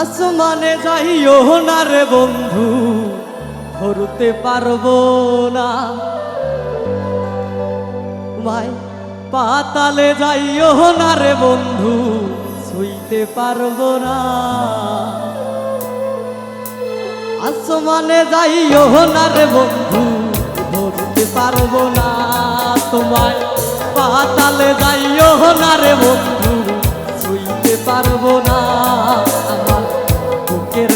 আসমানে যাইও না রে বন্ধু, ধরতে পারব না। ভাই পাতালে যাইও না রে বন্ধু, ছুঁইতে পারব না। আসমানে যাইও না রে বন্ধু, ধরতে পারব না। তোমায় পাতালে যাইও না রে বন্ধু, ছুঁইতে পারব না।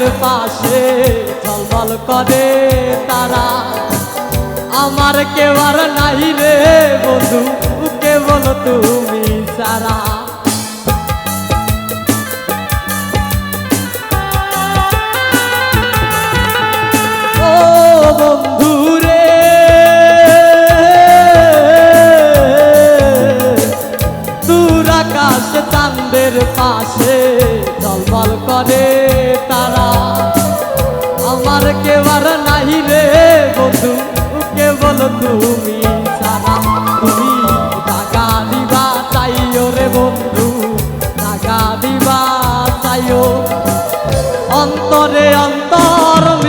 চাঁদের পাশে ঝলমল করে তারা। আমার কেউ আর নাই রে বন্ধু, কেবল তুমি সারা পাশে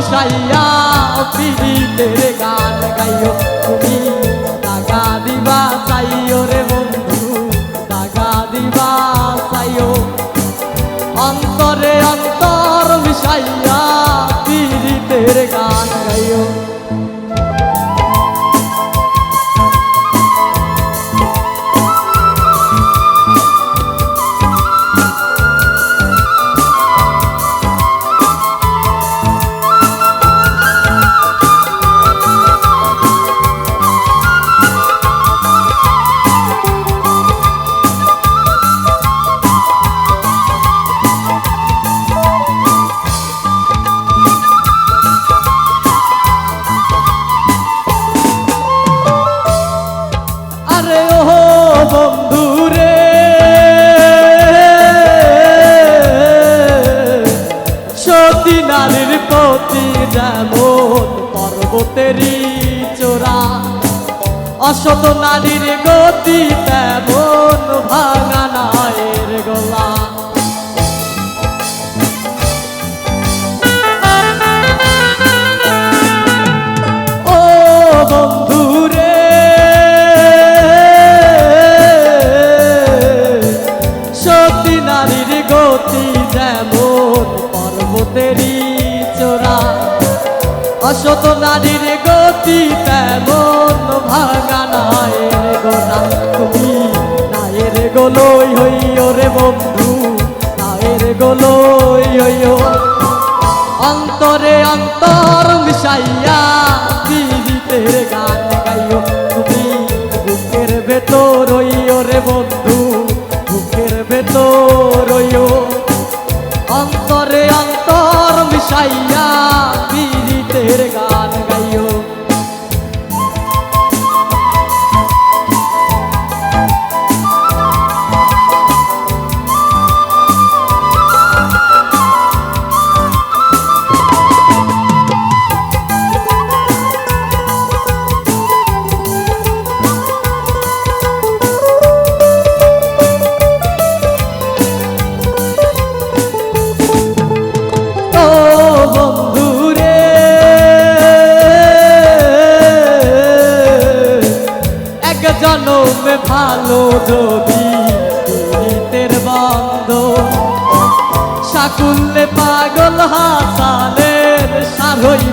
মিশাইয়া পীড়িতের গান গাইও। তুমি টাকা দিবা চাইও রে বন্ধু, টাকা দিবা চাইও। অন্তরে অন্তর মিশাইয়া পীড়িতের গান গাইও। প্রতি যেমন পর্বতেরই চোরা অসত নারীর গতি তেমন ভাঙা। নারীর গতি তেমন ভাঙা নাই গোনা ভালো যদি নিতের বন্ধ। সাকুল্লে পাগল হাসালের সারইব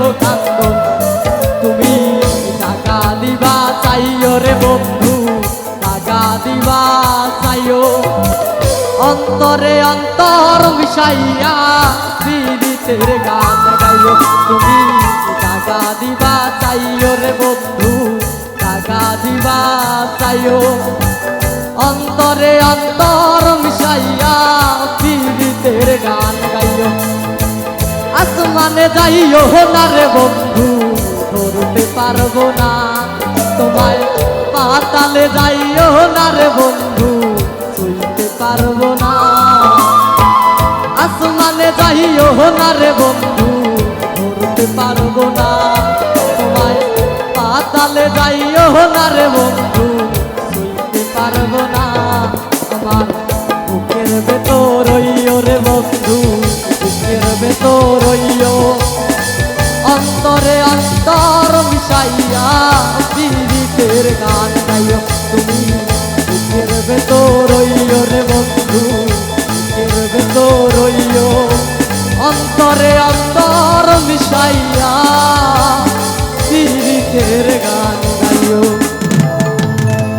সারইব কান্দ তুমি টাকা দিবা চাইও রে বন্ধু, টাকা দিবা চাইও। অন্তরে অন্তর মিশাইয়া পীড়িতের গান গাইও। তুমি টাকা দিবা চাইও রে বন্ধু, টাকা দিবা চাইও। অন্তরে অন্তর মিশাইয়া পীড়িতের গান গাইও। আসমানে যাইও না রে বন্ধু ধরতে পারব না। তোমায় পাতালে যাইও না রে বন্ধু ছুঁইতে পারব না। আসমানে যাইও না রে বন্ধু ধরতে পারব না। তোমায় পাতালে যাইও না রে বন্ধু ছুঁইতে পারব না। আমার বুকের ভেতর রইও অন্তরে অন্তর মিশাইয়া পীড়িতের গান গাইও। তুমি বুকের ভেতর রইল রে বন্ধু, বুকের ভেতর রইল। অন্তরে অন্তর মিশাইয়া